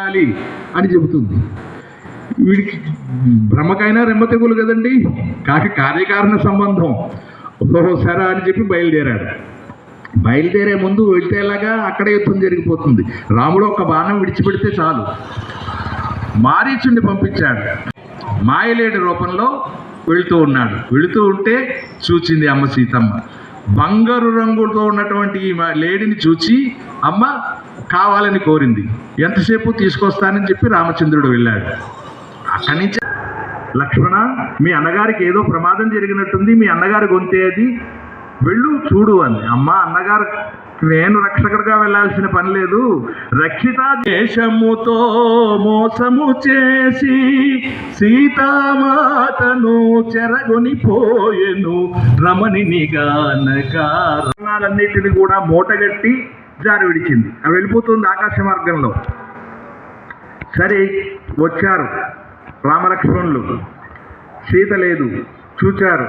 చేయాలి అని చెబుతుంది. వీడికి బ్రహ్మకైనా రెమ్మ తెగులు కదండి? కాకి కార్యకారణ సంబంధం. ఓహో సరే అని చెప్పి బయలుదేరాడు. బయలుదేరే ముందు వెళ్తేలాగా అక్కడ యుద్ధం జరిగిపోతుంది. రాముడు ఒక బాణం విడిచిపెడితే చాలు. మారీచుండి పంపించాడు. మాయలేడి రూపంలో వెళుతూ ఉన్నాడు. వెళుతూ ఉంటే చూచింది అమ్మ సీతమ్మ. బంగారు రంగుతో ఉన్నటువంటి ఈ మా- లేడిని చూచి అమ్మ కావాలని కోరింది. ఎంతసేపు తీసుకొస్తానని చెప్పి రామచంద్రుడు వెళ్ళాడు. అక్కడి నుంచి లక్ష్మణ మీ అన్నగారికి ఏదో ప్రమాదం జరిగినట్టుంది మీ అన్నగారి గొంతే అది. వెళ్ళు చూడు అంది అమ్మ అన్నగారు నేను రక్షకుడిగా వెళ్ళాల్సిన పని లేదు. రక్షిత దేశముతో మోసము చేసి సీతామాతను చెరగొని పోయెను రమణిని గానకారణాలన్నిటిని కూడా మూటగట్టి జారి విడిచింది. అవి వెళ్ళిపోతుంది ఆకాశ మార్గంలో. సరే వచ్చారు. రామలక్ష్మణులు. సీత లేదు. చూచారు.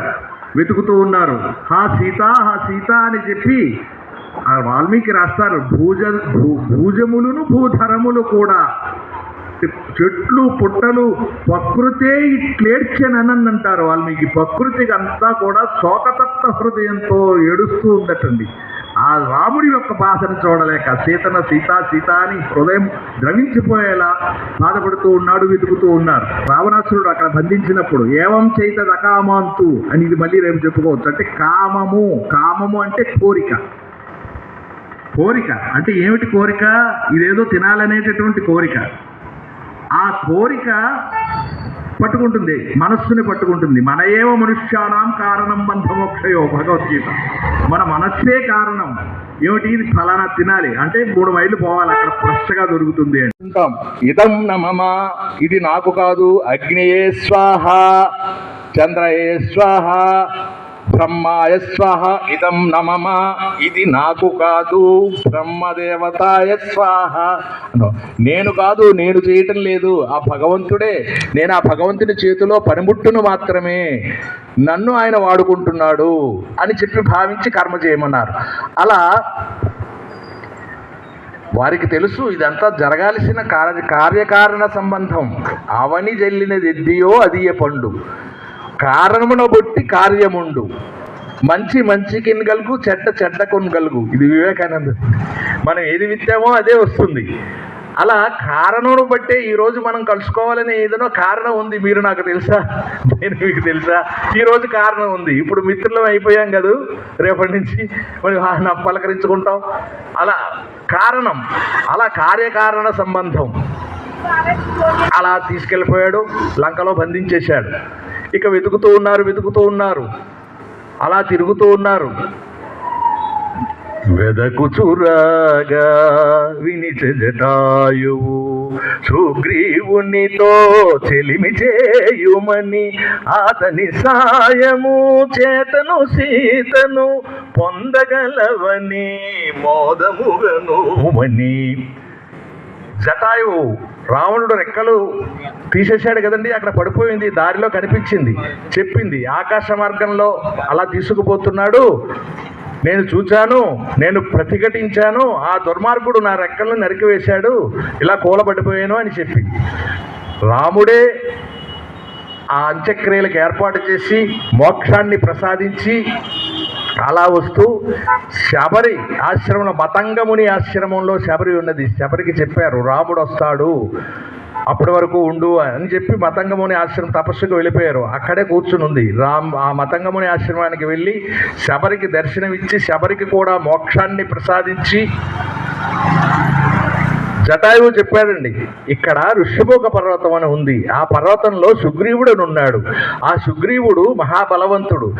వెతుకుతూ ఉన్నారు. హా సీత హా సీత అని చెప్పి ఆ వాల్మీకి రాస్తారు. భూజ భూ భూజములను భూధరములు కూడా. చెట్లు పుట్టలు ప్రకృతే ఇట్లేడ్చనని అంటారు వాల్మీకి. ప్రకృతికి అంతా కూడా శోకతత్వ హృదయంతో ఏడుస్తూ ఉండటండి. ఆ రాముడి యొక్క బాధను చూడలేక సీతన సీత సీత అని హృదయం ద్రవించిపోయేలా బాధపడుతూ ఉన్నాడు వెతుకుతూ ఉన్నారు. రావణాసురుడు అక్కడ బంధించినప్పుడు ఏవం చైత దకామాంతు అని ఇది మళ్ళీ రేపు చెప్పుకోవచ్చు. అంటే కామము కామము అంటే కోరిక. కోరిక అంటే ఏమిటి కోరిక? ఇదేదో తినాలనేటటువంటి కోరిక. ఆ కోరిక పట్టుకుంటుంది మనస్సుని పట్టుకుంటుంది. మన ఏవ మనుష్యానాం కారణం బంధమోక్షయో భగవద్గీత. మన మనస్సే కారణం. ఏమిటి? ఇది ఫలానా తినాలి. అంటే మూడు మైళ్ళు పోవాలి అక్కడ ఫ్రెష్గా దొరుకుతుంది అని. అంటాం. ఇదం నమమా. ఇది నాకు కాదు. అగ్నియే స్వాహ. చంద్రయే స్వాహ. బ్రహ్మాయ స్వాహ ఇదం నమమ. ఇది నాకు కాదు. బ్రహ్మదేవతాయ స్వాహ. నేను కాదు నేను చేయటం లేదు. ఆ భగవంతుడే నేను ఆ భగవంతుని చేతిలో పనిముట్టును మాత్రమే. నన్ను ఆయన వాడుకుంటున్నాడు అని చెప్పి భావించి కర్మ చేయమన్నారు. అలా వారికి తెలుసు ఇదంతా జరగాల్సిన కార్య కార్యకారణ సంబంధం. అవని జల్లినది ఎద్దియో అది ఏ పండు. కారణమున బొట్టి కార్యముండు. మంచి మంచి కినగలుగు చెడ్డ చెడ్డ కొనగలుగు ఇది వివేకానంద. మనం ఏది విత్తామో అదే వస్తుంది. అలా కారణమును బట్టే ఈరోజు మనం కలుసుకోవాలని ఏదైనా కారణం ఉంది. మీరు నాకు తెలుసా? నేను మీకు తెలుసా? ఈరోజు కారణం ఉంది. ఇప్పుడు మిత్రులం అయిపోయాం కదా? రేపటి నుంచి మరి పలకరించుకుంటాం. అలా కారణం. అలా కార్యకారణ సంబంధం. అలా తీసుకెళ్ళిపోయాడు. లంకలో బంధించేశాడు. ఇక వెతుకుతూ ఉన్నారు వెతుకుతూ ఉన్నారు. అలా తిరుగుతూ ఉన్నారు. వెదకుచురాగా వినిచ జటాయువు సుగ్రీవునితో చెలిమి చేయుమని అతని సాయము చేతను సీతను పొందగలవని మోదముగనుమని. జటాయువు రావణుడు రెక్కలు తీసేశాడు కదండి అక్కడ పడిపోయింది దారిలో కనిపించింది చెప్పింది ఆకాశ మార్గంలో అలా తీసుకుపోతున్నాడు. నేను చూచాను నేను ప్రతిఘటించాను ఆ దుర్మార్గుడు నా రెక్కలను నరికివేశాడు ఇలా కూలబడిపోయాను అని చెప్పి. రాముడే ఆ అంత్యక్రియలకు ఏర్పాటు చేసి మోక్షాన్ని ప్రసాదించి అలా వస్తూ శబరి ఆశ్రమంలో మతంగముని ఆశ్రమంలో శబరి ఉన్నది. శబరికి చెప్పారు రాముడు వస్తాడు అప్పటి వరకు ఉండు అని చెప్పి మతంగముని ఆశ్రమం తపస్సుకు వెళ్ళిపోయారు. అక్కడే కూర్చుని ఉంది. రామ్ ఆ మతంగముని ఆశ్రమానికి వెళ్ళి శబరికి దర్శనమిచ్చి శబరికి కూడా మోక్షాన్ని ప్రసాదించి జటాయువు చెప్పాడండి ఇక్కడ ఋషిభోగ పర్వతం అని ఉంది. ఆ పర్వతంలో సుగ్రీవుడు అని ఉన్నాడు. ఆ సుగ్రీవుడు మహాబలవంతుడు.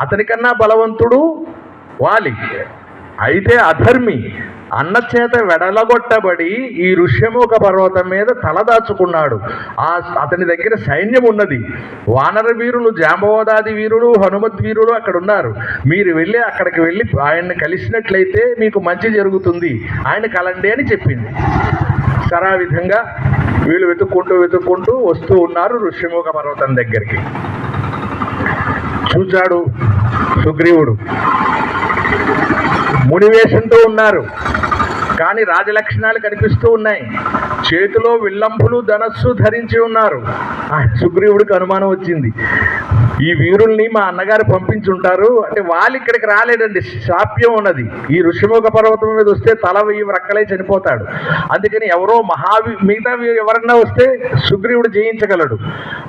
అతనికన్నా బలవంతుడు వాలి. అయితే అధర్మి. అన్న చేత వెడలగొట్టబడి ఈ ఋష్యముఖ పర్వతం మీద తలదాచుకున్నాడు ఆ అతని దగ్గర సైన్యం ఉన్నది. వానర వీరులు జాంబవదాది వీరులు హనుమత్ వీరులు అక్కడ ఉన్నారు. మీరు వెళ్ళి అక్కడికి వెళ్ళి ఆయన్ని కలిసినట్లయితే మీకు మంచి జరుగుతుంది. ఆయన కలండి అని చెప్పింది. సరే ఆ విధంగా వీళ్ళు వెతుక్కుంటూ వెతుక్కుంటూ వస్తూ ఉన్నారు ఋషిముఖ పర్వతం దగ్గరికి. చూచాడు సుగ్రీవుడు. మునివేషంతో ఉన్నారు. కానీ రాజలక్షణాలు కనిపిస్తూ ఉన్నాయి. చేతిలో విల్లంపులు ధనస్సు ధరించి ఉన్నారు. సుగ్రీవుడికి అనుమానం వచ్చింది. ఈ వీరుల్ని మా అన్నగారు పంపించుంటారు. అంటే వాళ్ళు ఇక్కడికి రాలేదండి. శాప్యం ఉన్నది. ఈ ఋషిముఖ పర్వతం మీద వస్తే తల వెయ్యి రక్కలే చనిపోతాడు. అందుకని ఎవరో మహావీ మిగతా వీ- ఎవరన్నా వస్తే సుగ్రీవుడు జయించగలడు.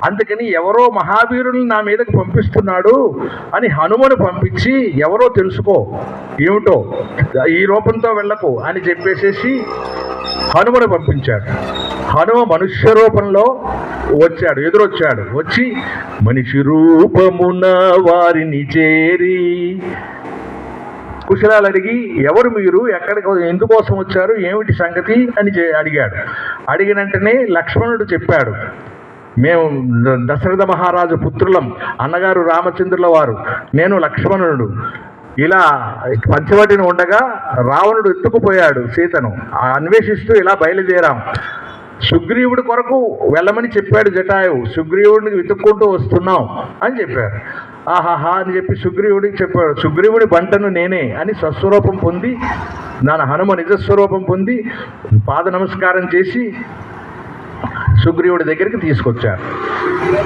అందుకని ఎవరో మహావీరుల్ని నా మీదకు పంపిస్తున్నాడు అని హనుమను పంపించి ఎవరో తెలుసుకో. ఏమిటో? ఈ రూపంతో వెళ్ళకు అని చెప్పేసేసి హనుమను పంపించాడు. హనుమ మనుష్య రూపంలో వచ్చాడు ఎదురొచ్చాడు. వచ్చి మనిషి రూపమున వారిని చేరి కుశలాలు అడిగి ఎవరు మీరు? ఎక్కడికి ఎందుకోసం వచ్చారు? ఏమిటి సంగతి? అని చే- అడిగాడు. అడిగిన వెంటనే లక్ష్మణుడు చెప్పాడు మేము దశరథ మహారాజు పుత్రులం అన్నగారు రామచంద్రుల వారు నేను లక్ష్మణుడు. ఇలా పంచవటిని ఉండగా రావణుడు ఎత్తుకుపోయాడు సీతను. ఆ అన్వేషిస్తూ ఇలా బయలుదేరాం. సుగ్రీవుడి కొరకు వెళ్ళమని చెప్పాడు జటాయువు. సుగ్రీవుడిని వెతుక్కుంటూ వస్తున్నాం అని చెప్పారు. ఆహాహా అని చెప్పి సుగ్రీవుడికి చెప్పాడు. సుగ్రీవుడి బంటను నేనే అని స్వస్వరూపం పొంది నాన్న హనుమ నిజస్వరూపం పొంది పాద నమస్కారం చేసి సుగ్రీవుడి దగ్గరికి తీసుకొచ్చారు.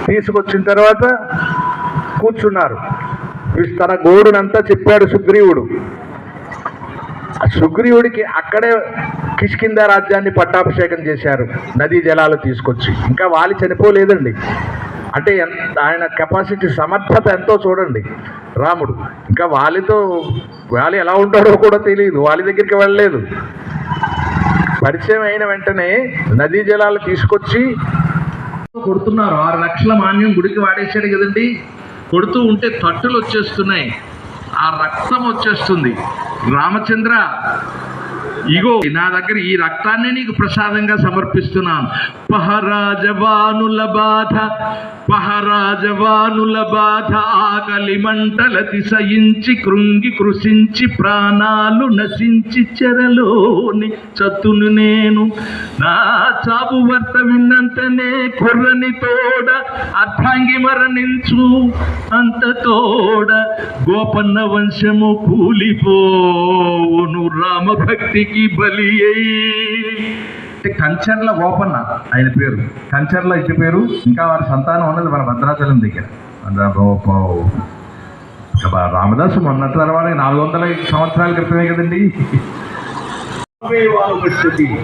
తీసుకొచ్చిన తర్వాత కూర్చున్నారు. తన గోడునంతా చెప్పాడు సుగ్రీవుడు. ఆ సుగ్రీవుడికి అక్కడే కిష్కింద రాజ్యాన్ని పట్టాభిషేకం చేశారు. నదీ జలాలు తీసుకొచ్చి. ఇంకా వాలి చనిపోలేదండి. అంటే ఆయన కెపాసిటీ సమర్థత ఎంతో చూడండి. రాముడు. ఇంకా వాలితో వాలి ఎలా ఉంటాడో కూడా తెలియదు. వాలి దగ్గరికి వెళ్ళలేదు. పరిచయం అయిన వెంటనే నదీ జలాలు తీసుకొచ్చి కొడుతున్నారు. ఆరు లక్షల మాన్యం గుడికి వాడేశాడు కదండి. కొడుతూ ఉంటే తట్టులు వచ్చేస్తున్నాయి. ఆ రక్తం వచ్చేస్తుంది. రామచంద్ర ఇగో నా దగ్గర ఈ రక్తాన్ని నీకు ప్రసాదంగా సమర్పిస్తున్నాను. పహరాజవానుల బాధ పహరాజవానుల బాధ ఆకలి మంటల తిసయించి కృంగి కృషించి ప్రాణాలు నశించి చెరలోని చతును నేను. నా చాపు వర్త విన్నంతనే కుర్రని తోడ అర్థాంగి మరణించు అంత తోడ. గోపన్న వంశము కూలిపోవును రామభక్తికి బలి అంటే కంచర్ల గోపన్న ఆయన పేరు. కంచర్ల ఇంటి పేరు. ఇంకా వారి సంతానం ఉన్నది మన భద్రాచలం దగ్గర. రామదాసు మొన్న తర్వాత నాలుగు వందల సంవత్సరాల క్రితమే కదండి. పశ్యతి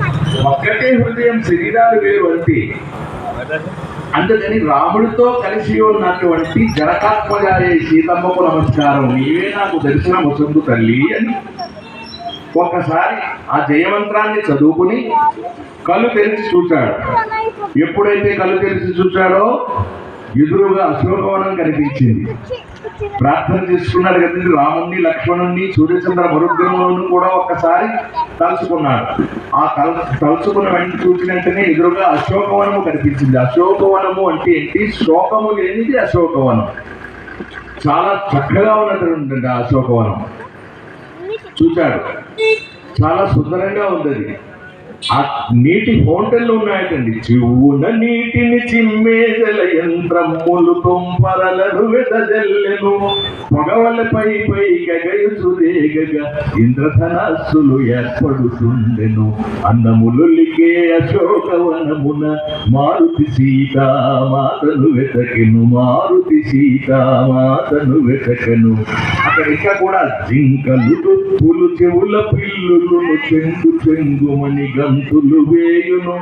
ఒక్కటే హృదయం శరీరాలు వేరు అంతే అందుకని రాముడితో కలిసి ఉన్నటువంటి జనకాత్మజాయ సీతమ్మకు నమస్కారం. నీవే నాకు దర్శనం వసందు తల్లి అని ఒక్కసారి ఆ జయమంత్రాన్ని చదువుకుని కళ్ళు తెరిచి చూశాడు. ఎప్పుడైతే కళ్ళు తెరిచి చూశాడో ఎదురుగా అశోకవనం కనిపించింది. ప్రార్థన చేసుకున్నాడు కదండి రాముణ్ణి లక్ష్మణుణ్ణి సూర్యచంద్ర మరుగ్రహంలోను కూడా ఒక్కసారి తలుచుకున్నాడు. ఆ తల తలుచుకున్న వెంట చూసిన వెంటనే ఎదురుగా అశోకవనము కనిపించింది. అశోకవనము అంటే ఏంటి? శోకము లేనిది అశోకవనం. చాలా చక్కగా ఉన్నటువంటి ఆ అశోకవనం. చూశాడు. చాలా సుందరంగా ఉంది అది. ఆ నీటి ఫౌంటైన్లు ఉన్నాయటండి. చివున నీటిని చిమ్మేజల యంత్రములు తొంపరలను వెదజల్లెను. పొగవలపై పై గగయుచు రేగగ ఇంద్రధనస్సులు ఏర్పడుతుండెను. అందములులికే అశోకవనమున మారుతి సీతామాతను వెతకెను. మారుతి సీతామాతను వెతకెను. అక్కడ ఇంకా కూడా జింకలు తుప్పులు చెవుల పిల్లులు చెంగు చెంగుమనిగా గంతులు వేయును.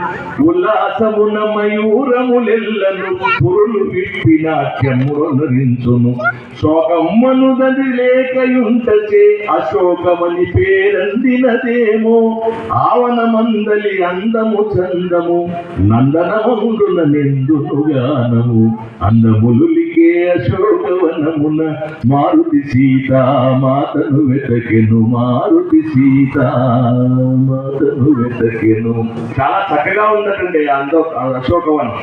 ఉల్లాసమున మయూరములెల్లను పురులు విప్పి నాట్యమురరించును శోకమ్మను దది లేకయుంటచే అశోకమని పేరందినదేమో. ఆవనమందలి అందము చందము నందనమందున నిందును గానము అందములులికే అశోకవనమున మారుతి సీత మాతను వెతకెను మారుతి సీత మాతను వెతకెను. చాలా చక్కగా ఉన్నదండి అందో అశోకవనం.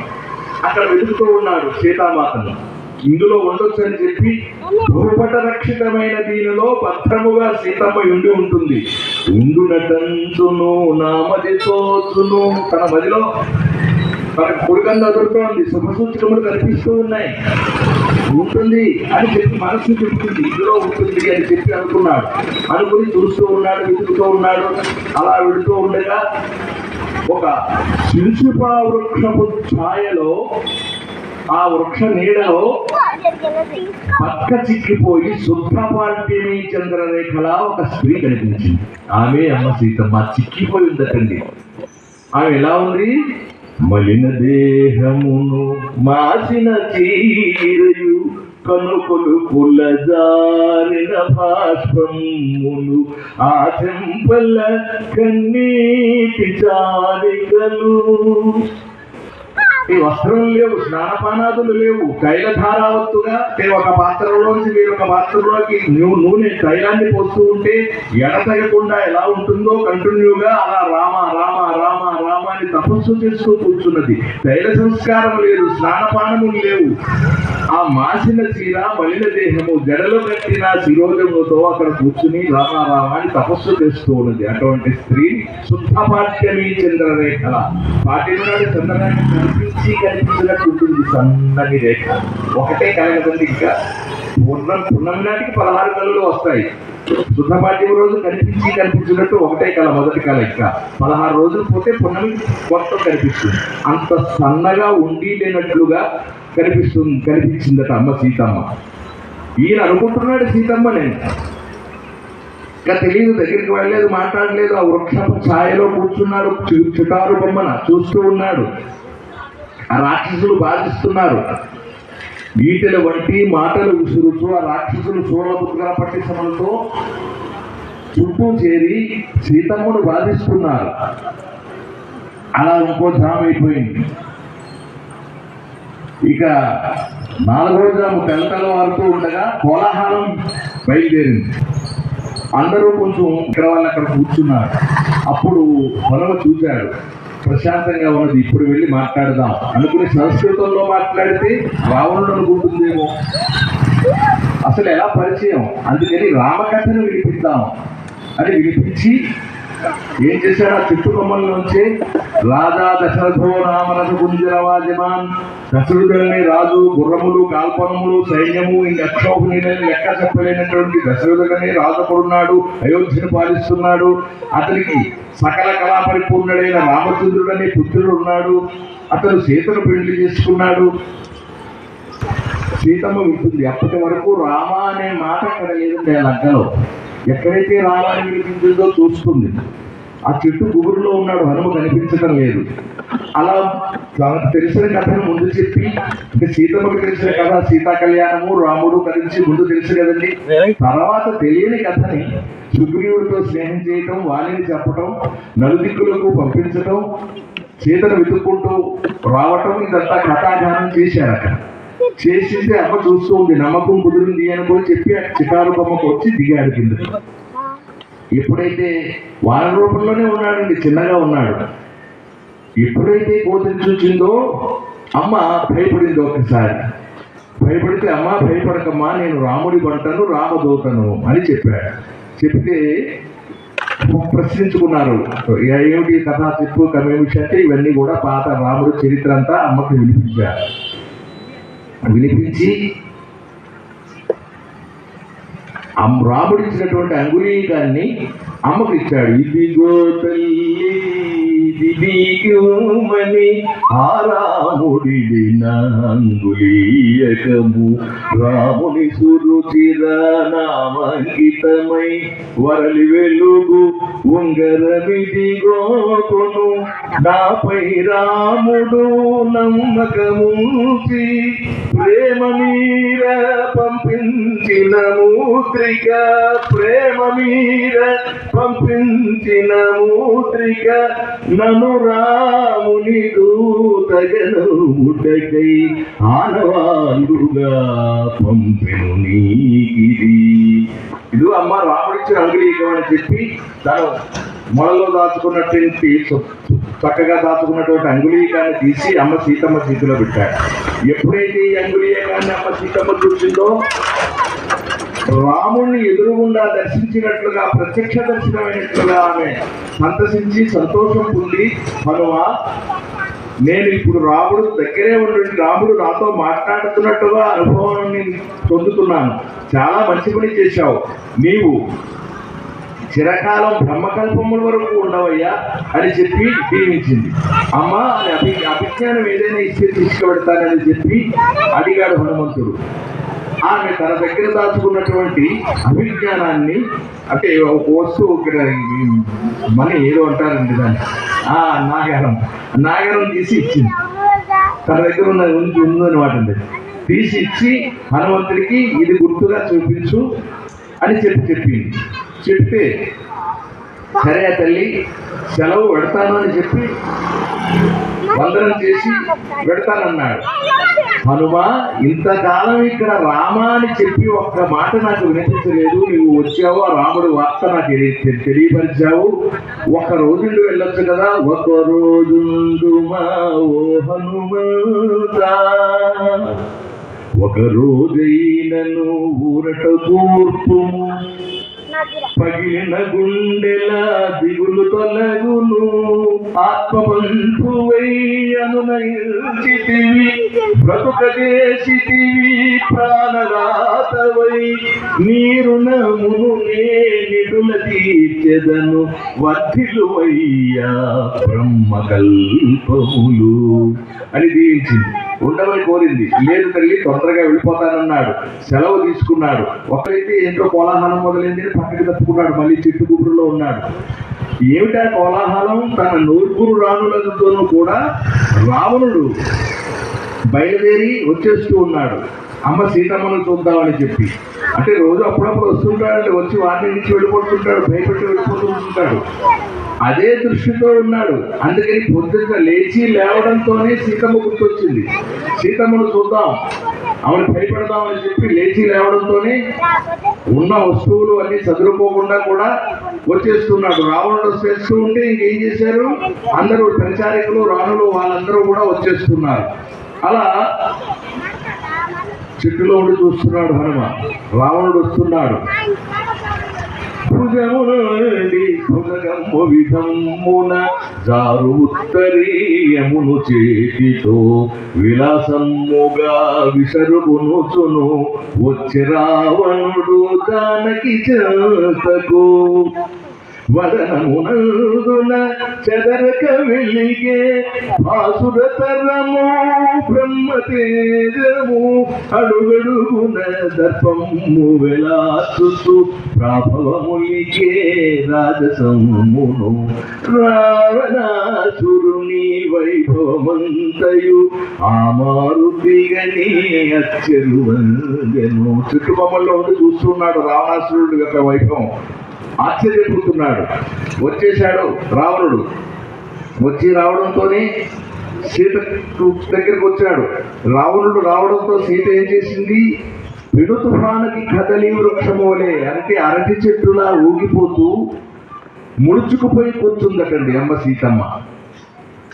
అక్కడ వెతుకుతూ ఉన్నాడు సీతామాతను ఇందులో ఉండొచ్చు అని చెప్పి భూపట రక్షితమైన దీనిలో భద్రముగా సీతమ్మ ఉండి ఉంటుంది. ఉండునటంచును నామది తోచును తన మదిలో తన దొరుకుతుంది అదురుతోంది శుభసూచనములు కనిపిస్తూ ఉన్నాయి. ఉంటుంది అని చెప్పి మనసు చెప్తుంది ఇందులో ఉంటుంది అని చెప్పి అనుకున్నాడు. అనుకుని చూస్తూ ఉన్నాడు వెతుకుతూ ఉన్నాడు అలా వెళుతూ ఉండగా ఒక శిల్సుపా వృక్షపు ఛాయలో ఆ వృక్ష నీడలో పక్క చిక్కిపోయి శుభ్రపాల్పిని చంద్రరేఖలా ఒక స్త్రీ కనిపించింది. ఆమె అమ్మ సీతమ్మ చిక్కిపోయి ఉందటండి. ఆమె ఎలా ఉంది? మలిన దేహమును మాసిన చీరయు కనుకొలు పుల్లజారిన భాష్పమును ఆ చెంపల కన్నీటి చారికలు ఈ వస్త్రం లేవు స్నానపానాదులు లేవు. తైలధారావత్తుగా ఒక పాత్రలోంచి మీరు ఒక పాత్రలోకి నువ్వు నూనె తైలాన్ని పోస్తూ ఉంటే ఎడతగకుండా ఎలా ఉంటుందో కంటిన్యూగా అలా రామ రామ రామ రామ అని తపస్సు చేస్తూ కూర్చున్నది. తైల సంస్కారం లేదు స్నానపానము లేవు. ఆ మాసిన చీర మలిన దేహము జడలు కట్టిన శిరోజములతో అక్కడ కూర్చుని రామ అని తపస్సు చేస్తూ ఉన్నది. అటువంటి స్త్రీ శుద్ధ పాఠ్యమీ చంద్రరేఖ పాటినాడు చంద్రరేఖ కనిపించి సన్నని రేఖ. ఒకటే కలగదండి ఇంకా. పూర్ణం పూర్ణం నాటికి పదహారు కళలు వస్తాయి. శుద్ధ రోజు కనిపించి కనిపించినట్టు ఒకటే కళ మొదటి కళ ఇంకా. పదహారు రోజులు పోతే పున్నమి మొత్తం కనిపిస్తుంది. అంత సన్నగా ఉండి లేనట్లుగా కనిపిస్తుంది కనిపించిందట అమ్మ సీతమ్మ. ఈయన అనుకుంటున్నాడు సీతమ్మ నేను. ఇంకా తెలియదు దగ్గరికి వెళ్ళలేదు మాట్లాడలేదు. ఆ వృక్షపు ఛాయలో కూర్చున్నాడు చుటారు బొమ్మన చూస్తూ ఉన్నాడు. ఆ రాక్షసులు బాధిస్తున్నారు. ఈటెల వంటి మాటలు విసురుతూ ఆ రాక్షసులు సూర్యపుత్ర పట్టిసమలతో చుట్టూ చేరి సీతమ్మను బాధిస్తున్నారు. అలా ఇంకో జామ అయిపోయింది. ఇక నాలుగో జాము తెల్లతల వారుతూ ఉండగా కోలాహలం బయలుదేరింది. అందరూ కొంచెం ఇక్కడ వాళ్ళు అక్కడ కూర్చున్నారు. అప్పుడు పొలవ చూశాడు ప్రశాంతంగా ఉన్నది. ఇప్పుడు వెళ్ళి మాట్లాడదాం. అనుకుని సంస్కృతంలో మాట్లాడితే రావణుడు అనుకుంటుందేమో. అసలు ఎలా పరిచయం? అందుకని రామకథను వినిపిద్దాం. అని వినిపించి ఏం చేశాడు ఆ చెట్టు నుంచి రాజా దశరథో రామరథ గుంజరవాజమాన్ దశరథులని రాజు గుర్రములు కాల్పనములు సైన్యము ఇంకా అక్షోభనీయులని లెక్క చెప్పలేనటువంటి దశరథుడని రాజపుడున్నాడు అయోధ్యను పాలిస్తున్నాడు. అతనికి సకల కళా పరిపూర్ణుడైన రామచంద్రుడని పుత్రుడు ఉన్నాడు అతను సీతను పెళ్ళి చేసుకున్నాడు. సీతమ్మ వింటుంది అప్పటి వరకు రామ అనే మాట అక్కడ లేదండి ఆ లగ్గలో. ఎక్కడైతే రామ అని వినిపించిందో చూస్తుంది. ఆ చెట్టు గుబురులో ఉన్నాడు హనుమ కనిపించడం లేదు. అలా తెలిసిన కథను ముందు చెప్పి ఇంకా సీతమ్మకి తెలిసిన కథ సీతా కళ్యాణము రాముడు కలిసి ముందు తెలుసు కదండి. తర్వాత తెలియని కథని సుగ్రీవుడితో స్నేహం చేయటం వాణిని చెప్పటం నలుదిక్కులకు పంపించటం సీతను వెతుక్కుంటూ రావటం ఇదంతా కథాగానం చేశారు అక్కడ చేసింది అమ్మ చూస్తూ ఉంది. నమ్మకం కుదిరింది అని కూడా చెప్పి చికారు బొమ్మకు వచ్చి దిగాడు కింద. ఎప్పుడైతే వాన రూపంలోనే ఉన్నాడండి చిన్నగా ఉన్నాడు. ఎప్పుడైతే కోతిని చూచిందో అమ్మ భయపడింది ఒకసారి భయపడితే అమ్మ భయపడకమ్మా నేను రాముడి పంటను రామదూతను అని చెప్పాడు. చెప్తే ప్రశ్నించుకున్నారు. ఏమిటి కథ చెప్పు కమేమిషి అంటే ఇవన్నీ కూడా పాత రాముడి చరిత్ర అంతా అమ్మకి వినిపించారు. వినిపించి రాముడిచ్చినటువంటి అంగులీకాన్ని ఇచ్చినటువంటి అమ్మకు ఇచ్చాడు ఇదిగో తల్లి. దిదిగోమని ఆ రాముడి అంగుళీయకము రాముని సురుచిర నామంకితమై వరలి వెలుగు ఉంగరమిదిగో కొను నాపై రాముడు నమ్మకముంచి ప్రేమ మీర పంపించిన మూత్రిక ప్రేమ మీద పంపించిన మూత్రిక నను రాముని దూతగను ముటకై ఆనవాలుగా పంపెను నీకిది. ఇది అమ్మ రాముడిచ్చిన అంగుళీకం అని చెప్పి తను మొడలో దాచుకున్నటువంటి చక్కగా దాచుకున్నటువంటి అంగుళీకాన్ని తీసి అమ్మ సీతమ్మ చేతిలో పెట్టాడు ఎప్పుడైతే ఈ అంగుళీకాన్ని అమ్మ సీతమ్మ చూసిందో రాముణ్ణి ఎదురుగుండా దర్శించినట్లుగా ప్రత్యక్ష దర్శనమైనట్లుగా ఆమె సంతసించి సంతోషం పొంది హనుమ నేను ఇప్పుడు రాముడు దగ్గరే ఉండి రాముడు నాతో మాట్లాడుతున్నట్టుగా అనుభవాన్ని పొందుతున్నాను. చాలా మంచి పని చేశావు. నీవు చిరకాలం బ్రహ్మకల్పముల వరకు ఉండవయ్యా అని చెప్పి దీవించింది. అమ్మ అని అభి అభిజ్ఞానం ఏదైనా ఇస్తే తీసుకువెడతానని చెప్పి అడిగాడు హనుమంతుడు. ఆమె తన దగ్గర దాచుకున్నటువంటి అభిజ్ఞానాన్ని అంటే ఒక వస్తువు ఇక్కడ మనీ ఏదో అంటారండి దాన్ని. ఆ నాగారం. నాగారం తీసి ఇచ్చింది. తన దగ్గర ఉన్న ఉంది ఉందన్నమాట అండి. తీసి ఇచ్చి హనుమంతుడికి ఇది గుర్తుగా చూపించు అని చెప్పి చెప్పింది. చెప్తే సరే తల్లి సెలవు పెడతాను అని చెప్పి వందనం చేసి పెడతానన్నాడు. హనుమ ఇంతకాలం ఇక్కడ రామ అని చెప్పి ఒక్క మాట నాకు వినిపించలేదు. నువ్వు వచ్చావు ఆ రాముడు వార్త నాకు తెలియపరిచావు. ఒక రోజు వెళ్ళొచ్చు కదా? ఒక రోజు మా ఓ హనుమంతా. ఒక రోజైనను ఊరట కూర్పు పగిలిన గుండెల దిగులు తొలగును? ఆత్మబంధువై అనునయించితివి బ్రతుక చేసితివి ప్రాణరాతవై నీరు నమును నే నిడుల తీర్చెదను వర్ధిలువయ్యా బ్రహ్మ కల్పములు అని దీవించింది. ఉండమని కోరింది. లేదు తల్లి తొందరగా వెళ్ళిపోతానన్నాడు. సెలవు తీసుకున్నాడు. ఒకరైతే ఏంటో కోలాహలం మొదలైంది పక్కకి తప్పుకున్నాడు. మళ్ళీ చెట్టు గుబురులో ఉన్నాడు. ఏమిటా కోలాహలం? తన నూర్పురు రాణులతోనూ కూడా రావణుడు బయలుదేరి వచ్చేస్తూ ఉన్నాడు. అమ్మ సీతమ్మను చూద్దామని చెప్పి. అంటే రోజు అప్పుడప్పుడు వస్తుంటాడు. వచ్చి వాటిని నుంచి వెళ్ళిపోతుంటాడు భయపెట్టి వెళ్ళిపోతుంటాడు. అదే దృష్టితో ఉన్నాడు. అందుకని పొద్దున్న లేచి లేవడంతోనే సీతమ్మ గుర్తొచ్చింది. సీతమ్మను చూద్దాం. ఆమెను భయపెడదామని చెప్పి లేచి లేవడంతోనే ఉన్న వస్తువులు అన్ని చదువుకోకుండా కూడా వచ్చేస్తున్నాడు. రావణుడు వచ్చేస్తూ ఉంటే ఇంకేం చేశారు? అందరూ పరిచారికులు రాణులు వాళ్ళందరూ కూడా వచ్చేస్తున్నారు. అలా చెట్టులో ఉండి చూస్తున్నాడు హనుమ. రావణుడు వస్తున్నాడు. భుజమునండి భుజగమ్ము విధమ్మున జారు ఉత్తరీయమును చేతితో విలాసమ్ముగా విసరుగునుచును వచ్చి రావణుడు దానకి చేతకు వదనమునందున చెదరక వెలిగే భాసురతరము బ్రహ్మతేజము అడుగడుగున దర్పము వెలాసుతూ ప్రాభవములికే రాజసమ్మును రావణాసురుని వైభవమంతయు ఆ మారుతిగని అచ్చరు వందెను. చుట్టుపక్కల ఉండి చూస్తున్నాడు రావణాసురుడు యొక్క వైభవం. ఆశ్చర్యపోతున్నాడు. వచ్చేశాడు రావణుడు. వచ్చి రావడంతోనే సీత దగ్గరికి వచ్చాడు. రావణుడు రావడంతో సీత ఏం చేసింది? పిడు తుఫానుకి కదలి వృక్షమోలే అంటే అరటి చెట్టులా ఊగిపోతూ ముడుచుకుపోయి కూర్చుందటండి అమ్మ సీతమ్మ.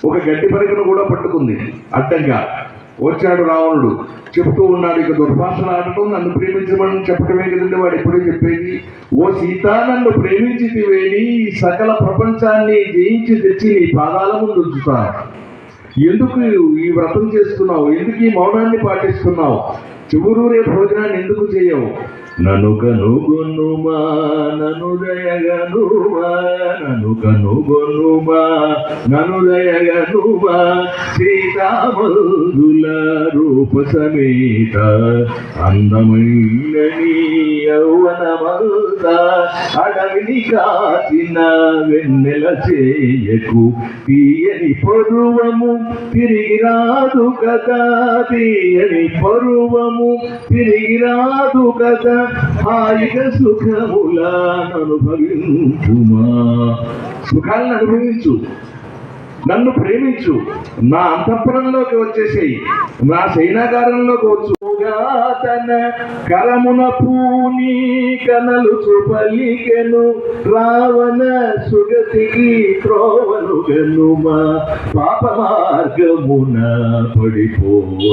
ఒక గడ్డి పరికను కూడా పట్టుకుంది అడ్డంగా. వచ్చాడు రావణుడు. చెప్తూ ఉన్నాడు ఇక దుర్భాషణ ఆడటం నన్ను ప్రేమించమని చెప్పటమే కదండి వాడు ఎప్పుడూ చెప్పేది. ఓ సీత నన్ను ప్రేమించితివేని ఈ సకల ప్రపంచాన్ని జయించి తెచ్చి నీ పాదాల ముందు ఉంచుతా ఎందుకు ఈ వ్రతం చేస్తున్నావు? ఎందుకు ఈ మౌనాన్ని పాటిస్తున్నావు? చివురూరే భోజనాన్ని ఎందుకు చేయవు? నను కనుగొనుమా నను దయగనుమా నను కనుగొనుమా నను దయగనుమా సీతామరుల రూప సమేత అందమైన నీ యౌవనమంత అడవిని కాచిన వెన్నెల చేయకు తీయని పరువము తిరిగి రాదు కదా తీయని పరువము తిరిగి రాదు కదా. హాయిగా సుఖములా అనుభవించుమా. సుఖాలను అనుభవించు. నన్ను ప్రేమించు. నా అంతఃపురంలోకి వచ్చేసేయి. నా సైనాగారంలోకి వచ్చు. తన కరమున పూని కనలు చూపలికెను. రావణ సుగతికి త్రోవను గనుమా పాప మార్గమున పడిపోవకుమా.